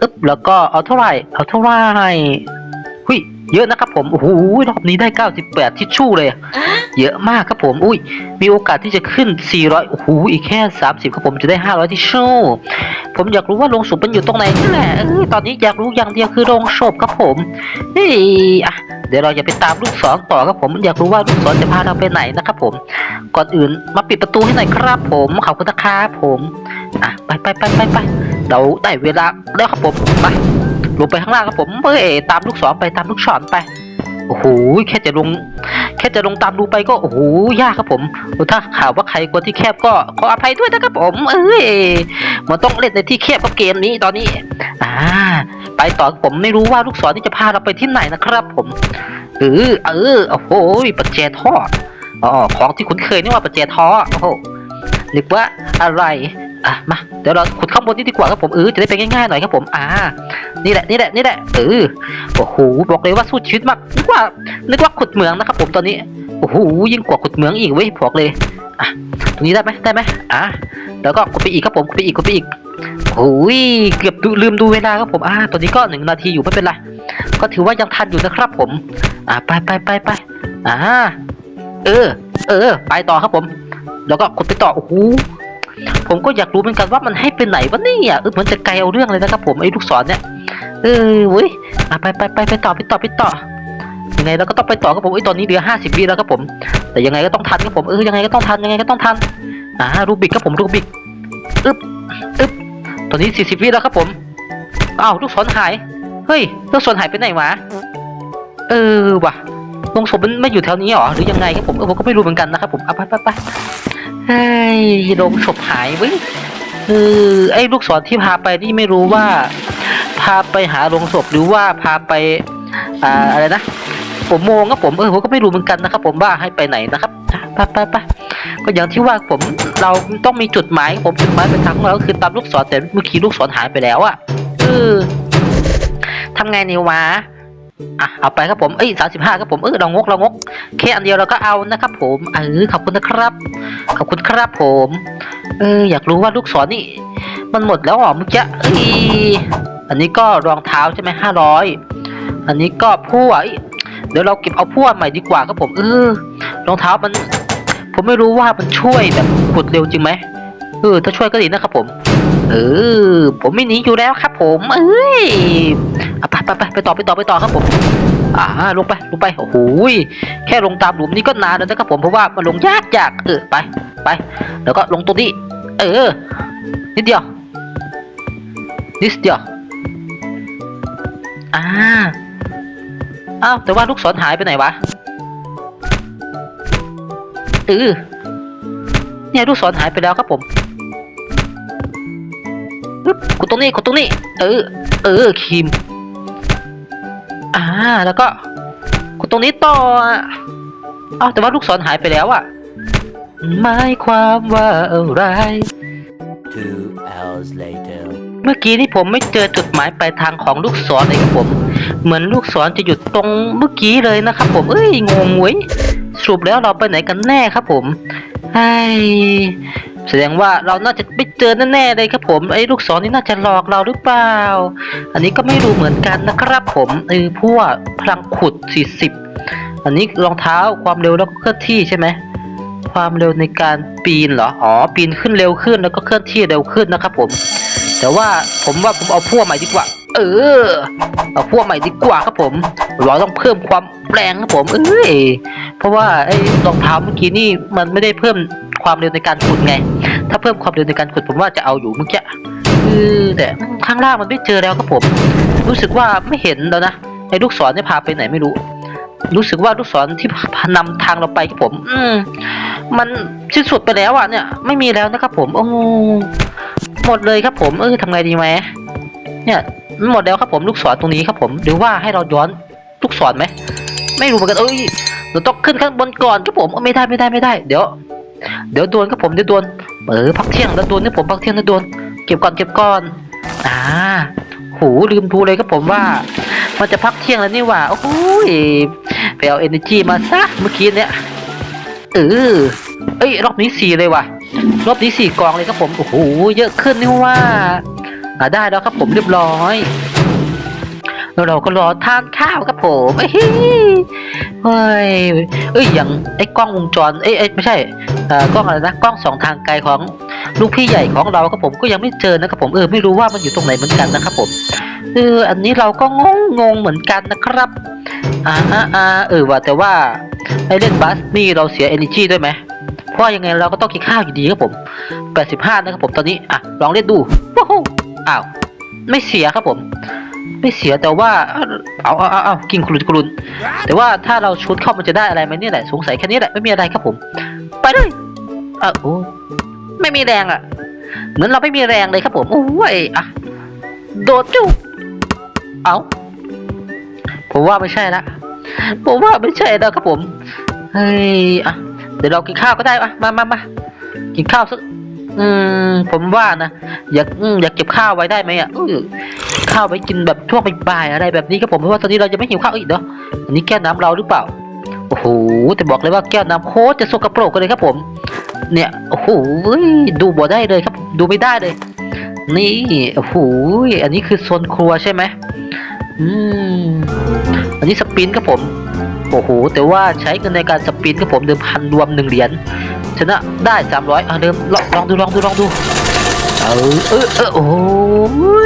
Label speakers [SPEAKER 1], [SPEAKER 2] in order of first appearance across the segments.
[SPEAKER 1] อึ๊บแล้วก็เอาเท่าไหร่เอาเท่าไหร่หุยเยอะนะครับผมโอ้โหรอบนี้ได้ 98 ทิชชู่เลย เยอะมากครับผมอุ้ยมีโอกาสที่จะขึ้น 400โอ้โหอีกแค่ 30ครับผมจะได้ 500 ทิชชู่ผมอยากรู้ว่าโรงศพมันอยู่ตรงไหนนั่นแหละอตอนนี้อยากรู้อย่างเดียวคือโรงศพครับผมเฮ้ยอะเดี๋ยวเราจะไปตามลูกศรต่อครับผมอยากรู้ว่าลูกศรจะพาเราไปไหนนะครับผม ก่อนอื่นมาปิดประตูให้หน่อยครับผมขอบคุณนะครับผมอะไปไปไปไปไป เราได้เวลาแล้วครับผมไปลงไปข้างล่างครับผมเอ้ยตามลูกศรไปตามลูกศรไปโอ้โหแค่จะลง แค่จะลงตามดูไปก็โอ้โหยากครับผมถ้าข่าวว่าใครกลัวที่แคบก็ขออภัยด้วยนะครับผม เอ้ยมันต้องเล่นในที่แคบกับเกมนี้ตอนนี้ อ่า ไปต่อผมไม่รู้ว่าลูกศรนี่จะพาเราไปที่ไหนนะครับผมเออเออโอ้โหปัจเจทอดอ๋อของที่คุ้นเคยนี่ว่าปัจเจทอโอ้โหนึกว่าอะไร อะมาเดี๋ยวเราขุดข้างบนนี่ดีกว่าครับผมเออจะได้ไปง่ายๆหน่อยครับผมอ่า นี่แหละนี่แหละนี่แหละเออโอ้โหบอกเลยว่าสู้ชีวิตมากนึกว่านึกว่าขุดเหมืองนะครับผมตอนนี้โอ้โหยิ่งกว่าขุดเหมืองอีกเว้ยบอกเลยอะตรงนี้ได้ไหมได้ไหมอะแล้วก็กดไปอีกครับผมกดไปอีกกดไปอีกโอ้ยเกือบลืมดูเวลาครับผมอ่าตอนนี้ก็หนึ่งนาทีอยู่ไม่เป็นไรก็ถือว่ายังทันอยู่นะครับผม อ่าไปไปไปไปอ่าเออ เออ ไปต่อครับผม แล้วก็กดไปต่อโอ้โห ผมก็อยากรู้เหมือนกันว่ามันให้ไปไหนวะเนี่ยเออมันจะไกลเอาเรื่องเลยนะครับผมไอ้ลูกศรเนี่ย เออเว้ยอะไปไปไปไปต่อไปต่อไปต่อยังไงเราก็ต้องไปต่อครับผมไอ้ตอนนี้เหลือห้าสิบวิแล้วครับผม แต่ยังไงก็ต้องทันครับผมเออยังไงก็ต้องทันยังไงก็ต้องทันอ่ารูบิกครับผมรูบิกอึ๊บอึ๊บตอนนี้สี่สิบวิแล้วครับผมอ้าวลูกศรหายเฮ้ยลูกศรหายไปไหนวะเออว่ะลงศพมันไม่อยู่แถวนี้หรอหรือยังไงครับผมเออผมก็ไม่รู้เหมือนกันนะครับผมอะไปไปไป เฮ้ยลงศพหายเว้ยเออไอ้ลูกศรที่พาไปนี่ไม่รู้ว่า พาไปหาโรงศพหรือว่าพาไปอ่าอะไรนะผมโมงครับผมเออผมก็ไม่รู้เหมือนกันนะครับ ผมว่าให้ไปไหนนะครับไปไปไปก็อย่างที่ว่าผมเราต้องมีจุดหมายผมจุดหมายเป็นทางของเราคือตามลูกศรแต่เมื่อกี้ลูกศรหายไปแล้วอะเออทำไงนี่วะ อะเอาไปครับผมเอ้ยสามสิบห้าครับผมเออเรางกเรางกแค่อันเดียวเราก็เอานะครับผมเออขอบคุณนะครับ ขอบคุณครับผมเอออยากรู้ว่าลูกศรนี่ มันหมดแล้วหรอเมื่อกี้เอ้ยอันนี้ก็รองเท้าใช่ไหมห้าร้อยอันนี้ก็พั่วเอ้ยเดี๋ยวเราเก็บเอาพั่วใหม่ดีกว่าครับผมเออรองเท้ามัน ผมไม่รู้ว่ามันช่วยแบบขุดเร็วจริงไหมเออถ้าช่วยก็ดีนะครับผม เออ ผมไม่หนีอยู่แล้วครับ ผม เอ้ยอะ ไปไปไปต่อไปต่อไปต่อครับผม อ่าลงไปลงไปโอ้โหแค่ลงตามหลุมนี่ก็นานแล้วนะครับผมเพราะว่ามันลงยากยากเออไปไปแล้วก็ลงตรงนี้ เออนิดเดียวนิดเดียวอ่าอ้าวแต่ว่าลูกศรหายไปไหนวะเออเนี่ยลูกศรหายไปแล้วครับผมกดตรงนี้กดตรงนี้ เออ เออครีม อ่า แล้วก็กดตรงนี้ต่ออะอ้าวแต่ว่าลูกศรหายไปแล้วอะหมายความว่าอะไร
[SPEAKER 2] Two hours later.
[SPEAKER 1] เมื่อกี้นี่ผมไม่เจอจุดหมายปลายทางของลูกศรเลยครับผม เหมือนลูกศรจะหยุดตรงเมื่อกี้เลยนะครับผม เอ้ยงงเว้ยสรุปแล้วเราไปไหนกันแน่ครับผมไอ้ แสดงว่าเราน่าจะไม่เจอแน่ๆเลยครับผมไอ้ลูกศรนี่น่าจะหลอกเราหรือเปล่า อันนี้ก็ไม่รู้เหมือนกันนะครับผมเออพวกพลังขุด 40 อันนี้รองเท้าความเร็วแล้วก็เคลื่อนที่ใช่ไหมความเร็วในการปีนเหรออ๋อปีนขึ้นเร็วขึ้นแล้วก็เคลื่อนที่เร็วขึ้นนะครับผม แต่ว่าผมว่าผมเอาพวกใหม่ดีกว่า เออเอาพวกใหม่ดีกว่าครับผมเราต้องเพิ่มความแรงครับผมเอ้ยเพราะว่าไอ้รองเท้าเมื่อกี้นี่มันไม่ได้เพิ่ม ความเร็วในการขุดไง ถ้าเพิ่มความเร็วในการขุดผมว่าจะเอาอยู่เมื่อกี้เออแต่ข้างล่างมันไม่เจอแล้วครับผม รู้สึกว่าไม่เห็นแล้วนะไอ้ลูกศรเนี่ยพาไปไหนไม่รู้ รู้สึกว่าลูกศรที่พานำทางเราไปครับผม อืมมันสิ้นสุดไปแล้วอะเนี่ย ไม่มีแล้วนะครับผมโอ้หมดเลยครับผมเออทำไงดีไหมเนี่ยหมดแล้วครับผมลูกศรตรงนี้ครับผม หรือว่าให้เราย้อนลูกศรไหมไม่รู้เหมือนกันเอ้ยเราต้องขึ้นข้างบนก่อนครับผมไม่ได้ไม่ได้ไม่ได้ เดี๋ยว เดี๋ยวโดนครับผมเดี๋ยวโดนเออพักเที่ยงแล้วโดนครับผมพักเที่ยงแล้วโดนเก็บก่อนเก็บก่อนอ่าโหลืมดูเลยครับผมว่า มันจะพักเที่ยงแล้วนี่หว่าโอ้โยไปเอาเอเนจีมาซะเมื่อกี้เนี่ยเออเอ้ยรอบนี้สี่เลยว่ะ รอบนี้สี่กองเลยครับผมโอ้โหเยอะขึ้นนี่ว่าอ่าได้แล้วครับผมเรียบร้อยแล้วเราก็รอทานข้าวครับผม เอ้ยเฮ้ยเอ้ยอย่างไอ้กล้องวงจรเอ้ยเอ้ยไม่ใช่เอ่อกล้องอะไรนะกล้องสองทางไกลของลูกพี่ใหญ่ของเราครับผมก็ยังไม่เจอนะครับผมเออไม่รู้ว่ามันอยู่ตรงไหนเหมือนกันนะครับผมเอออันนี้เราก็งงงงๆเหมือนกันนะครับอ่าอ่าเออว่าแต่ว่าไอ้เล่นบัสนี่เราเสีย energy ด้วยไหมเพราะยังไงเราก็ต้องกินข้าวอยู่ดีครับผม 85 นะครับผมตอนนี้อะลองเล่นดูโอ้โหอ้าวไม่เสียครับผม ไม่เสียแต่ว่าเอาเอาเอาเอากินกรุนกรุนแต่ว่าถ้าเราชุดเข้ามันจะได้อะไรไหมเนี่ยแหละสงสัยแค่นี้แหละไม่มีอะไรครับผม ไปเลยอะโอ้ไม่มีแรงอะ เหมือนเราไม่มีแรงเลยครับผมโอ้ยอะโดดจุ๊เอาผมว่าไม่ใช่ละผมว่าไม่ใช่แล้วครับผมเฮ้ยอะเดี๋ยวเรากินข้าวก็ได้อะมามามากินข้าวสัก อืมผมว่านะอยากอืมอยากเก็บข้าวไว้ได้ไหมอะเออข้าวไว้กินแบบช่วงบ่ายๆอะไรแบบนี้ครับผมเพราะว่าตอนนี้เราจะไม่หิวข้าวอีกเนาะอันนี้แก้วน้ำเราหรือเปล่าโอ้โหแต่บอกเลยว่าแก้วน้ำโคตรจะสกปรกเลยครับผม เนี่ยโอ้โหดูบ่ได้เลยครับ ดูไม่ได้เลย นี่โอ้โหอันนี้คือโซนครัวใช่ไหมอืมอันนี้สปินครับผม โอ้โห แต่ว่าใช้เงินในการสปินครับผมเดิมพันรวมหนึ่งเหรียญชนะได้สามร้อยอะเริ่มลองลองดูลองดูลองดูเออเออเออโอ้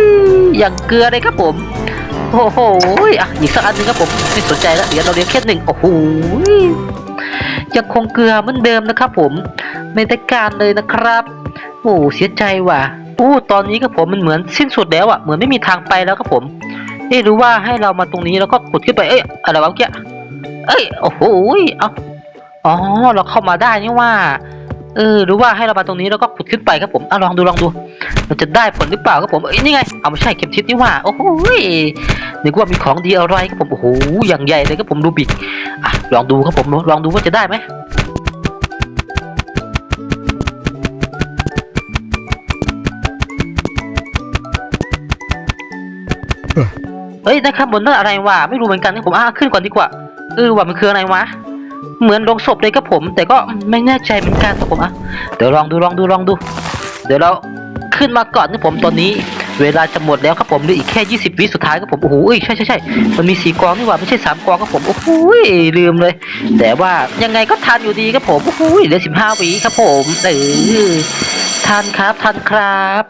[SPEAKER 1] ยอย่างเกลือเลยครับผมโอ้โหอะอีกสักอันหนึ่งครับผมไม่สนใจแล้วเดี๋ยวเราเรียนแค่หนึ่งโอ้โหยังคงเกลือเหมือนเดิมนะครับผมไม่ได้การเลยนะครับโอ้เสียใจว่ะโอ้ตอนนี้ครับผมมันเหมือนสิ้นสุดแล้วอะเหมือนไม่มีทางไปแล้วครับผมเอ๊รือว่าให้เรามาตรงนี้แล้วก็ขุดขึ้นไปเอ้ยอะไรวะเมื่อกี้ เอ้ยโอ้โหเอ้าอ๋อเราเข้ามาได้นี่ว่า เออหรือว่าให้เรามาตรงนี้แล้วก็ขุดขึ้นไปครับผมอะลองดูลองดูมันจะได้ผลหรือเปล่าครับผมเอ้ยนี่ไงเอาไม่ใช่เข็มทิศนี่ว่าโอ้โหนึกว่ามีของดีอะไรครับผมโอ้โหอย่างใหญ่เลยครับผมดูบิกอะลองดูครับผมลองดูว่าจะได้ไหมเฮ้ยนะครับบนนั่นอะไรวะไม่รู้เหมือนกันครับผมอะขึ้นก่อนดีกว่า เออว่ามันคืออะไรวะ เหมือนลงศพเลยครับผม แต่ก็ไม่แน่ใจเหมือนกันครับผมอะเดี๋ยวลองดูลองดูลองดู เดี๋ยวเราขึ้นมาก่อนครับผมตอนนี้ เวลาจะหมดแล้วครับผมเหลืออีกแค่ 20 วิสุดท้ายครับผมโอ้โหอ้ยใช่ใช่ใช่มันมีสีกองนี่หว่าไม่ใช่สามกองครับผมโอ้โหลืมเลย แต่ว่ายังไงก็ทันอยู่ดีครับผมโอ้โหเหลือ15วิครับผมเออทันครับทันครับ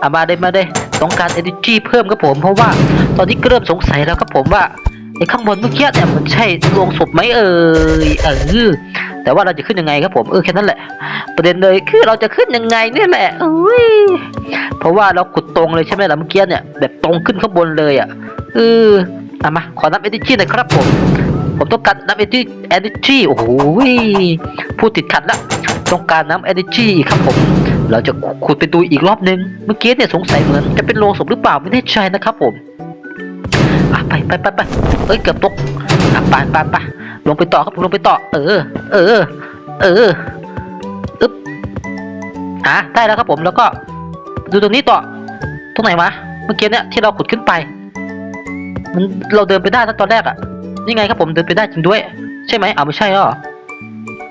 [SPEAKER 1] เอามาเลยมาเลยต้องการ energy เพิ่มครับผม เพราะว่าตอนนี้เริ่มสงสัยแล้วครับผมว่า ไอ้ข้างบนเมื่อกี้เนี่ยมันใช่โรงศพไหมเอ่ยเออแต่ว่าเราจะขึ้นยังไงครับผมเออแค่นั้นแหละ ประเด็นเลยคือเราจะขึ้นยังไงนี่แหละเอ้ยเพราะว่าเราขุดตรงเลยใช่ไหมล่ะเมื่อกี้เนี่ยแบบตรงขึ้นข้างบนเลยอะเออเอามาขอนับเอเนจีหน่อยครับผมผมต้องการนับเอเนจีเอเนจีโอ้โหพูดติดขัดละต้องการน้ำเอเนจีครับผมเราจะขุดไปดูอีกรอบนึง เมื่อกี้เนี่ยสงสัยเหมือนจะเป็นโรงศพหรือเปล่าไม่แน่ใจนะครับผม ไปไปไปไปเอ้ยเกือบตกอะไปไปไปลงไปต่อครับผมลงไปต่อ เออ เออ เอออึ๊บอะได้แล้วครับผมแล้วก็ ดูตรงนี้ต่อตรงไหนวะเมื่อกี้เนี่ยที่เราขุดขึ้นไป มันเราเดินไปได้ตอนแรกอะนี่ไงครับผมเดินไปได้จริงด้วย ใช่ไหมอ้าวไม่ใช่หรอ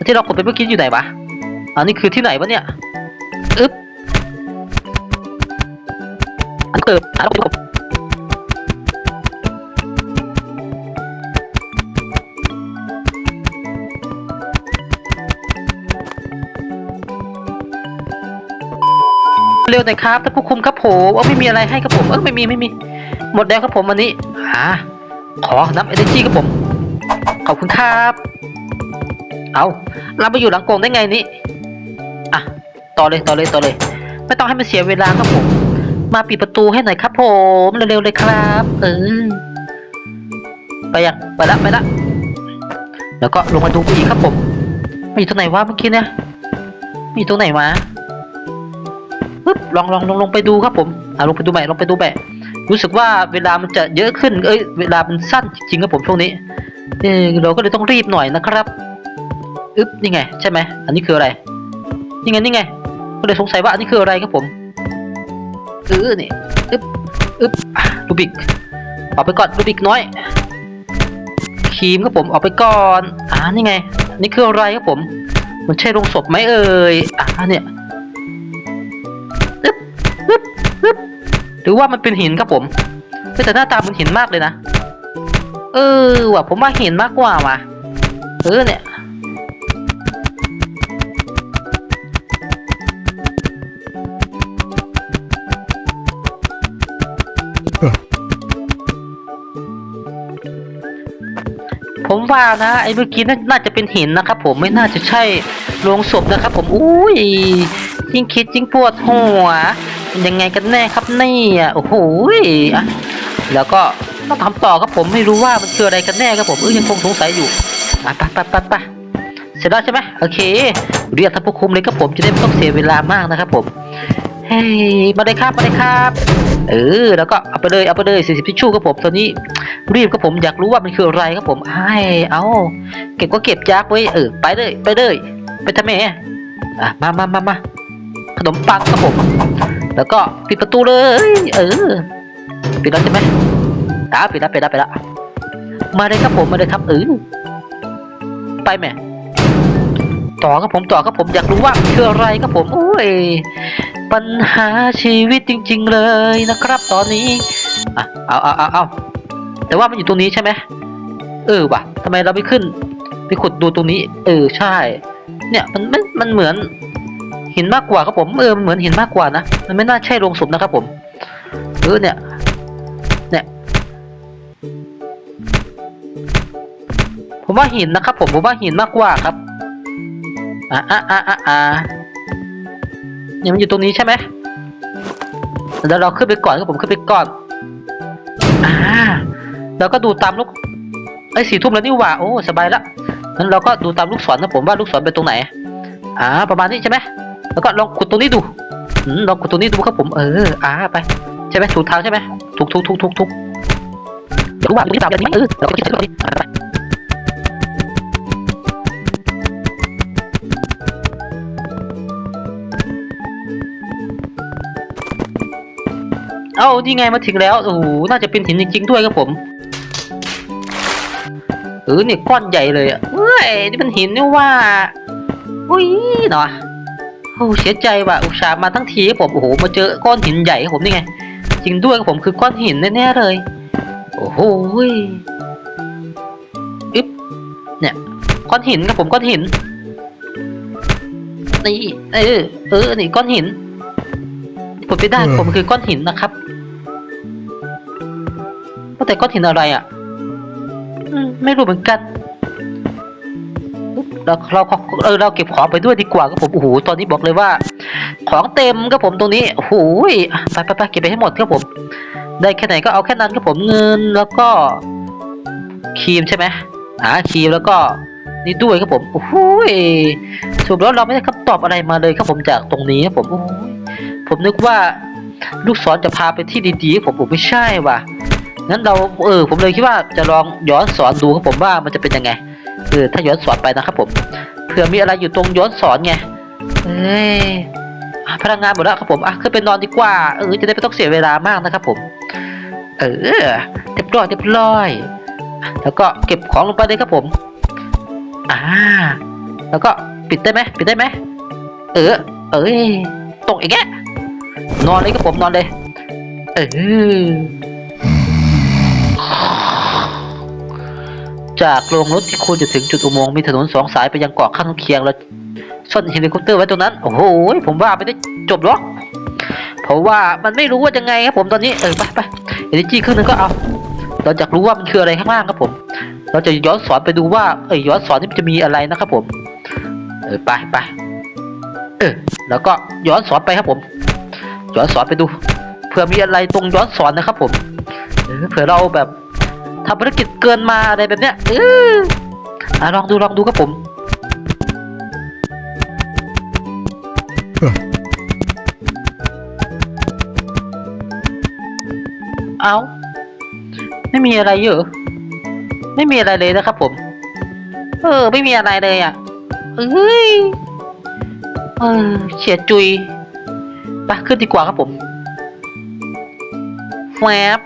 [SPEAKER 1] ที่เราขุดไปเมื่อกี้อยู่ไหนวะอันนี้คือที่ไหนวะเนี่ยอึ๊บอันเปิดอะเราไปดู เร็วหน่อยครับท่านผู้คุมครับผมเออไม่มีอะไรให้ครับผมเออไม่มีไม่มี หมดแล้วครับผมวันนี้อ่าขอน้ำเอเนจีครับผม ขอบคุณครับ เอาเราไปอยู่หลังกรงได้ไงนี่อะต่อเลยต่อเลยต่อเลย ไม่ต้องให้มันเสียเวลาครับผม มาปิดประตูให้หน่อยครับ ผมเร็วๆเลยครับ เออไปยังไปละไปละแล้วก็ลงมาดูอีกครับผมมีตรงไหนวะเมื่อกี้เนี่ยมีตรงไหนวะ ปึ๊บลองลองลองลงไปดูครับผมอ่าลงไปดูใหม่ลงไปดูใหม่รู้สึกว่าเวลามันจะเยอะขึ้น เอ้ย เวลามันสั้นจริงครับผมช่วงนี้เออเราก็เลยต้องรีบหน่อยนะครับอึ๊บนี่ไง ใช่ไหมอันนี้คืออะไรนี่ไงนี่ไงก็เลยสงสัยว่าอันนี้คืออะไรครับผมเออนี่อึ๊บอึ๊บลูบิกออกไปก่อนลูบิกน้อยครีมครับผมออกไปก่อนอ่านี่ไงนนี่คืออะไรครับผม มันใช่โรงศพไหมเอ่ยอ่าเนี่ย หรือว่ามันเป็นหินครับผมแต่หน้าตาเหมันหินมากเลยนะ เออว่ะผมว่าหินมากกว่าว่ะ เออเนี่ย ผมว่านะไอ้เมื่อกี้น่าจะเป็นหินนะครับผมไม่น่าจะใช่โลงศพนะครับผม อุ้ยยิ่งคิดยิ่งปวดหัว ยังไงกันแน่ครับเนี่ยโอ้โหอะแล้วก็มาทำต่อครับผมไม่รู้ว่ามันคืออะไรกันแน่ครับผมเออยังคงสงสัยอยู่อะไปไปไปไปเสร็จแล้วใช่ไหมโอเค เรียกท่านผู้คุมเลยครับผมจะได้ไม่ต้องเสียเวลามากนะครับผมเฮ้ยมาเลยครับมาเลยครับเออแล้วก็เอาไปเลยเอาไปเลยสี่สิบทิชชู่ครับผมตอนนี้รีบครับผมอยากรู้ว่ามันคืออะไรครับผมไอ้เอาเก็บก็เก็บจักไว้เออไปเลยไปเลยไปทำไมอะมามามามาขนมปังครับผม แล้วก็ปิดประตูเลย เออ ปิดแล้วใช่ไหมอ่าปิดแล้วปิดแล้วปิดแล้วมาเลยครับผมมาเลยครับเออไปแม่ต่อครับผมต่อครับผมอยากรู้ว่าคืออะไรครับผมโอ้ยปัญหาชีวิตจริง ๆ เลยนะครับ ตอนนี้อะเอาเอาเอาเอาแต่ว่ามันอยู่ตรงนี้ใช่ไหมเออว่ะทำไมเราไม่ขึ้น ไปขุดดูตรงนี้ เออใช่ เนี่ยมันมันมันเหมือน หินมากกว่าครับผมเออมันเหมือนหินมากกว่านะมันไม่น่าใช่โลงศพนะครับผมเออเนี่ยเนี่ยผมว่าหินนะครับ ผมผมว่าหินมากกว่าครับอะอะอะอะอะเนี่ยมันอยู่ตรงนี้ใช่ไหมเดี๋ยวเราขึ้นไปก่อนครับผมขึ้นไปก่อนอ่าแล้วก็ดูตามลูกไอ้สี่ทุ่มแล้วนี่หว่าโอ้สบายละงั้นเราก็ดูตามลูกศรนะผมว่าลูกศรเป็นตรงไหนอ่าประมาณนี้ใช่ไหม แล้วก็ลองขุดตรงนี้ดูอลองขุดตรงนี้ดูครับผม เออ อ่า ไป ใช่ไหมถูกทางใช่ไหมถูกถูกถูกถูกถูกรู้ว่าตรงนี้ตามแบบนี้เออเราก็คิดถึงตรงนี้ไปเอ้านี่ไงมาถึงแล้ว โอ้โห น่าจะเป็นหินจริงๆด้วยครับผม เออเนี่ยก้อนใหญ่เลยอะเฮ้ย นี่มันหินนี่ว่า อุ้ยเนาะ โอ้เสียใจว่ะอุตส่าห์มาทั้งทีครับผมโอ้โหมาเจอก้อนหินใหญ่ครับผมนี่ไงจริงด้วยครับผมคือก้อนหินแน่ๆเลย โอ้โหยอึ๊บเนี่ยก้อนหินครับผมก้อนหินนี่เออเออนี่ก้อนหิน ผมไปได้ผมคือก้อนหินนะครับว่าแต่ก้อนหินอะไรอะอืมไม่รู้เหมือนกัน เราเราเออเราเก็บของไปด้วยดีกว่าครับผมโอ้โหตอนนี้บอกเลยว่า ของเต็มครับผมตรงนี้โอ้โหไปไปไปเก็บไปให้หมดครับผม ได้แค่ไหนก็เอาแค่นั้นครับผมเงินแล้วก็ครีมใช่ไหมอ่าครีมแล้วก็นี่ด้วยครับผมโอ้โหสรุปแล้วเราไม่ได้คำตอบอะไรมาเลยครับผมจากตรงนี้ครับผมโอ้โหผมนึกว่าลูกศรจะพาไปที่ดีๆครับผมผมไม่ใช่ว่ะงั้นเราเออผมเลยคิดว่าจะลองย้อนสอนดูครับผมว่ามันจะเป็นยังไง เออถ้าย้อนสอนไปนะครับผมเผื่อมีอะไรอยู่ตรงย้อนสอนไงเอ้ยอะพลังงานหมดแล้วครับผมอะขึ้นไปนอนดีกว่าเออจะได้ไม่ต้องเสียเวลามากนะครับผม เออเรียบร้อยเรียบร้อยแล้วก็เก็บของลงไปเลยครับผมอ่าแล้วก็ปิดได้ไหมปิดได้ไหมเออ เอ้ยตกอีกแกนอนเลยครับผมนอนเลย เออ จากโรงรถที่คุณจะถึงจุดอุโมงค์มีถนนสองสายไปยังเกาะข้างเคียงแล้วซ่อนเฮลิคอปเตอร์ไว้ตรงนั้น โอ้โห ผมว่าไม่ได้จบหรอกเพราะว่ามันไม่รู้ว่ายังไงครับผมตอนนี้ เออไปไปเอเนจีครึ่งหนึงก็เอา เราอยากรู้ว่ามันคืออะไรข้างล่างครับผม เราจะย้อนสอนไปดูว่า เออย้อนสอนนี่จะมีอะไรนะครับผม เออไปไปเออแล้วก็ย้อนสอนไปครับผม ย้อนสอนไปดู เผื่อมีอะไรตรงย้อนสอนนะครับผม เผื่อเราแบบ ทำภารกิจเกินมาอะไรแบบเนี้ยเอออะลองดูลองดูครับผมเอาไม่มีอะไรเยอะ ไม่มีอะไรเลยนะครับผม เออ ไม่มีอะไรเลยอะเอ้ยเออเฉียดจุยไปขึ้นดีกว่าครับผมแวบ